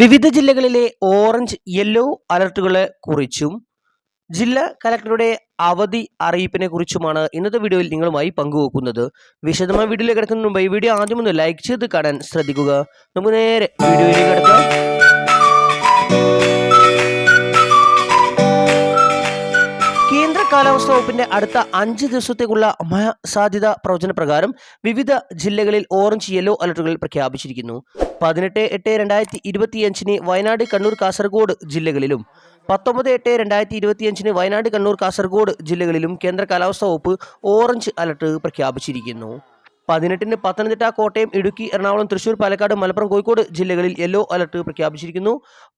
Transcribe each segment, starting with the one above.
വിവിധ ജില്ലകളിലെ orange yellow അലർട്ടുകളെ കുറിച്ചും ജില്ലാ കലക്ടറുടെ അവധി അറിയിപ്പിനെ കുറിച്ചുമാണ് ഇന്നത്തെ വീഡിയോയിൽ നിങ്ങളുമായി പങ്കുവെക്കുന്നത്. വിശദമായ വീഡിയോയിൽ കിടക്കുന്നതിന് മുമ്പ് ഈ വീഡിയോ ആദ്യം ഒന്ന് ലൈക്ക് ചെയ്ത് കാണാൻ ശ്രദ്ധിക്കുക. നമുക്ക് നേരെ വീഡിയോയിലേക്ക് കിടക്കാം. കാലാവസ്ഥാ വകുപ്പിന്റെ അടുത്ത അഞ്ച് ദിവസത്തേക്കുള്ള മഴ സാധ്യത പ്രവചന പ്രകാരം വിവിധ ജില്ലകളിൽ ഓറഞ്ച് യെല്ലോ അലർട്ടുകൾ പ്രഖ്യാപിച്ചിരിക്കുന്നു. പതിനെട്ട് എട്ട് രണ്ടായിരത്തി ഇരുപത്തിയഞ്ചിന് വയനാട് കണ്ണൂർ കാസർഗോഡ് ജില്ലകളിലും പത്തൊമ്പത് എട്ട് രണ്ടായിരത്തി ഇരുപത്തിയഞ്ചിന് വയനാട് കണ്ണൂർ കാസർഗോഡ് ജില്ലകളിലും കേന്ദ്ര കാലാവസ്ഥാ വകുപ്പ് ഓറഞ്ച് അലർട്ട് പ്രഖ്യാപിച്ചിരിക്കുന്നു. പതിനെട്ടിന് പത്തനംതിട്ട കോട്ടയം ഇടുക്കി എറണാകുളം തൃശൂർ പാലക്കാട് മലപ്പുറം കോഴിക്കോട് ജില്ലകളിൽ യെല്ലോ അലർട്ട് പ്രഖ്യാപിച്ചിരിക്കുന്നു.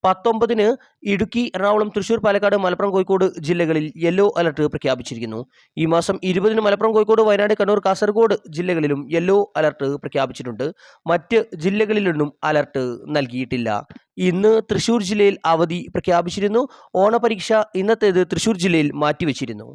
പത്തൊമ്പതിന് ഇടുക്കി എറണാകുളം തൃശൂർ പാലക്കാട് മലപ്പുറം കോഴിക്കോട് ജില്ലകളിൽ യെല്ലോ അലർട്ട് പ്രഖ്യാപിച്ചിരിക്കുന്നു. ഈ മാസം ഇരുപതിന് മലപ്പുറം കോഴിക്കോട് വയനാട് കണ്ണൂർ കാസർഗോഡ് ജില്ലകളിലും യെല്ലോ അലർട്ട് പ്രഖ്യാപിച്ചിട്ടുണ്ട്. മറ്റ് ജില്ലകളിലൊന്നും അലർട്ട് നൽകിയിട്ടില്ല. ഇന്ന് തൃശൂർ ജില്ലയിൽ അവധി പ്രഖ്യാപിച്ചിരുന്നു. ഓണപരീക്ഷ ഇന്നത്തേത് തൃശൂർ ജില്ലയിൽ മാറ്റിവെച്ചിരുന്നു.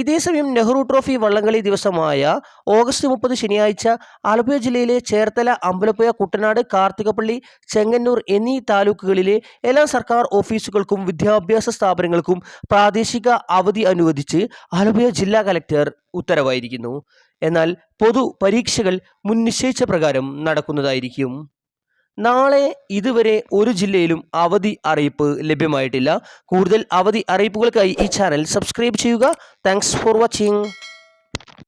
ഇതേസമയം നെഹ്റു ട്രോഫി വള്ളംകളി ദിവസമായ ഓഗസ്റ്റ് മുപ്പത് ശനിയാഴ്ച ആലപ്പുഴ ജില്ലയിലെ ചേർത്തല അമ്പലപ്പുഴ കുട്ടനാട് കാർത്തികപ്പള്ളി ചെങ്ങന്നൂർ എന്നീ താലൂക്കുകളിലെ എല്ലാ സർക്കാർ ഓഫീസുകൾക്കും വിദ്യാഭ്യാസ സ്ഥാപനങ്ങൾക്കും പ്രാദേശിക അവധി അനുവദിച്ച് ആലപ്പുഴ ജില്ലാ കലക്ടർ ഉത്തരവായിരിക്കുന്നു. എന്നാൽ പൊതു പരീക്ഷകൾ മുൻനിശ്ചയിച്ച പ്രകാരം നടക്കുന്നതായിരിക്കും. നാളെ ഇതുവരെ ഒരു ജില്ലയിലും അവധി അറിയിപ്പ് ലഭ്യമായിട്ടില്ല. കൂടുതൽ അവധി അറിയിപ്പുകൾക്കായി ഈ ചാനൽ സബ്സ്ക്രൈബ് ചെയ്യുക. Thanks for watching